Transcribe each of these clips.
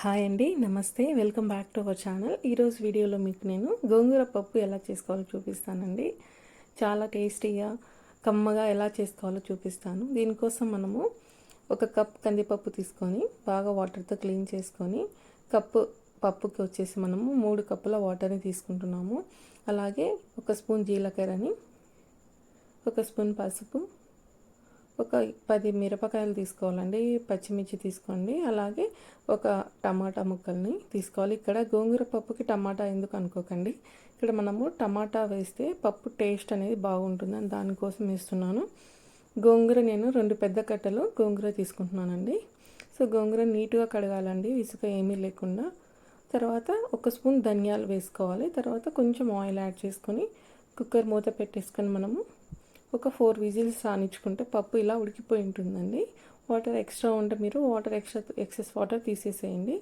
Hi అండి నమస్తే. Welcome back to our channel. ఈరోజు వీడియోలో మీకు నేను గోంగూర పప్పు ఎలా చేసుకోవాలో చూపిస్తానండి. చాలా టేస్టీగా కమ్మగా ఎలా చేసుకోవాలో చూపిస్తాను. దీనికోసం మనము ఒక కప్ కందిపప్పు తీసుకొని బాగా వాటర్తో క్లీన్ చేసుకొని కప్పు పప్పుకి వచ్చేసి మనము మూడు కప్పుల వాటర్ని తీసుకుంటున్నాము. అలాగే ఒక స్పూన్ జీలకర్రని ఒక స్పూన్ పసుపు ఒక పది మిరపకాయలు తీసుకోవాలండి. పచ్చిమిర్చి తీసుకోండి. అలాగే ఒక టమాటా ముక్కల్ని తీసుకోవాలి. ఇక్కడ గోంగూర పప్పుకి టమాటా ఎందుకు అనుకోకండి. ఇక్కడ మనము టమాటా వేస్తే పప్పు టేస్ట్ అనేది బాగుంటుంది అని దానికోసం వేస్తున్నాను. గోంగూర నేను రెండు పెద్ద కట్టలు గోంగూర తీసుకుంటున్నానండి. సో గోంగూర నీట్గా కడగాలండి. ఇసుక ఏమీ లేకుండా. తర్వాత ఒక స్పూన్ ధనియాలు వేసుకోవాలి. తర్వాత కొంచెం ఆయిల్ యాడ్ చేసుకొని కుక్కర్ మూత పెట్టేసుకొని మనము ఒక ఫోర్ విజిల్స్ రానిచ్చుకుంటే పప్పు ఇలా ఉడికిపోయి ఉంటుందండి. వాటర్ ఎక్స్ట్రా ఉంటే మీరు వాటర్ ఎక్స్ట్రా ఎక్సెస్ వాటర్ తీసేసేయండి.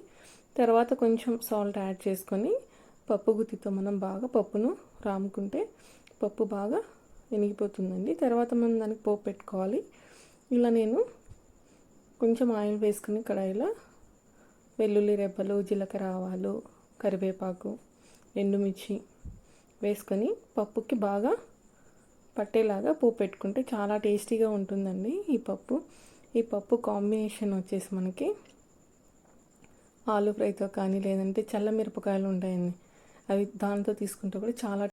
తర్వాత కొంచెం సాల్ట్ యాడ్ చేసుకొని పప్పు గుత్తితో మనం బాగా పప్పును రాముకుంటే పప్పు బాగా ఎనిగిపోతుందండి. తర్వాత మనం దానికి పోపు పెట్టుకోవాలి. ఇలా నేను కొంచెం ఆయిల్ వేసుకుని కడాయిలో వెల్లుల్లి రెబ్బలు జీలకర్ర ఆవాలు కరివేపాకు ఎండుమిర్చి వేసుకొని పప్పుకి బాగా పట్టేలాగా పువ్వు పెట్టుకుంటే చాలా టేస్టీగా ఉంటుందండి ఈ పప్పు. ఈ పప్పు కాంబినేషన్ వచ్చేసి మనకి ఆలు ఫ్రైతో కానీ లేదంటే చల్ల మిరపకాయలు ఉంటాయండి. అవి దాంతో తీసుకుంటే కూడా చాలా